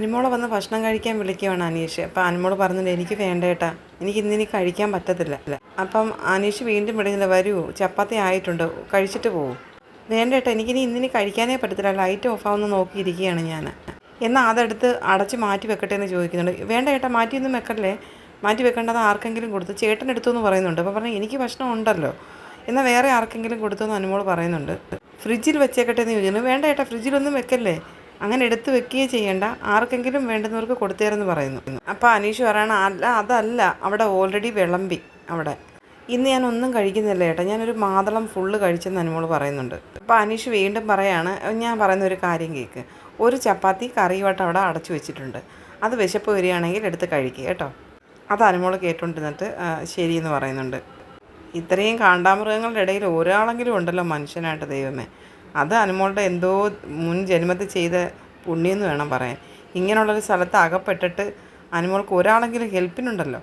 അനുമോളെ വന്ന് ഭക്ഷണം കഴിക്കാൻ വിളിക്കുവാണ് അനീഷ്. അപ്പം അനുമോൾ പറഞ്ഞില്ല എനിക്ക് വേണ്ട ഏട്ടാ. എനിക്ക് ഇന്നിനി കഴിക്കാൻ പറ്റത്തില്ല. അപ്പം അനീഷ് വീണ്ടും വിളിക്കുന്നത് വരൂ ചപ്പാത്തി ആയിട്ടുണ്ട്. കഴിച്ചിട്ട് പോകും വേണ്ട ഏട്ടാ. എനിക്കിനി ഇന്നിനി കഴിക്കാനേ പറ്റത്തില്ല. ലൈറ്റ് ഓഫ് ആവുന്ന നോക്കിയിരിക്കുകയാണ് ഞാൻ. എന്നാൽ അതെടുത്ത് അടച്ച് മാറ്റി വെക്കട്ടെ എന്ന് ചോദിക്കുന്നുണ്ട്. വേണ്ട ഏട്ടാ മാറ്റിയൊന്നും വെക്കല്ലേ. മാറ്റി വെക്കേണ്ടത് ആർക്കെങ്കിലും കൊടുത്തു ചേട്ടൻ എടുത്തു എന്ന് പറയുന്നുണ്ട്. അപ്പോൾ പറഞ്ഞു എനിക്ക് ഭക്ഷണം ഉണ്ടല്ലോ. എന്നാൽ വേറെ ആർക്കെങ്കിലും കൊടുത്തു എന്ന് അനുമോൾ പറയുന്നുണ്ട്. ഫ്രിഡ്ജിൽ വെച്ചേക്കട്ടെ എന്ന് ചോദിക്കുന്നു വേണ്ട ഏട്ടാ ഫ്രിഡ്ജിലൊന്നും വെക്കല്ലേ. അങ്ങനെ എടുത്ത് വെക്കുകയേ ചെയ്യേണ്ട. ആർക്കെങ്കിലും വേണ്ടുന്നവർക്ക് കൊടുത്തേരെന്ന് പറയുന്നു. അപ്പോൾ അനീഷ് പറയണ അല്ല അതല്ല. അവിടെ ഓൾറെഡി വിളമ്പി അവിടെ. ഇന്ന് ഞാൻ ഒന്നും കഴിക്കുന്നില്ല ഏട്ടാ. ഞാനൊരു മാതളം ഫുള്ള് കഴിച്ചെന്ന് അനുമോൾ പറയുന്നുണ്ട്. അപ്പോൾ അനീഷ് വീണ്ടും പറയാണ് ഞാൻ പറയുന്ന ഒരു കാര്യം കേൾക്ക് ഒരു ചപ്പാത്തി കറിയുമായിട്ട് അവിടെ അടച്ചു വെച്ചിട്ടുണ്ട്. അത് വിശപ്പ് വരികയാണെങ്കിൽ എടുത്ത് കഴിക്കുക കേട്ടോ. അത് അനുമോൾ കേട്ടുകൊണ്ടിരുന്നിട്ട് "ആ, ശരിയെന്ന് പറയുന്നുണ്ട്. ഇത്രയും കാണ്ടാമൃഗങ്ങളുടെ ഇടയിൽ ഒരാളെങ്കിലും ഉണ്ടല്ലോ മനുഷ്യനായിട്ട് ദൈവമേ. അത് അനുമോളുടെ എന്തോ മുൻ ജന്മത്തിൽ ചെയ്ത പുണ്യം എന്ന് വേണം പറയാൻ. ഇങ്ങനെയുള്ളൊരു സ്ഥലത്ത് അകപ്പെട്ടിട്ട് അനുമോൾക്ക് ഒരാളെങ്കിലും ഹെൽപ്പിനുണ്ടല്ലോ.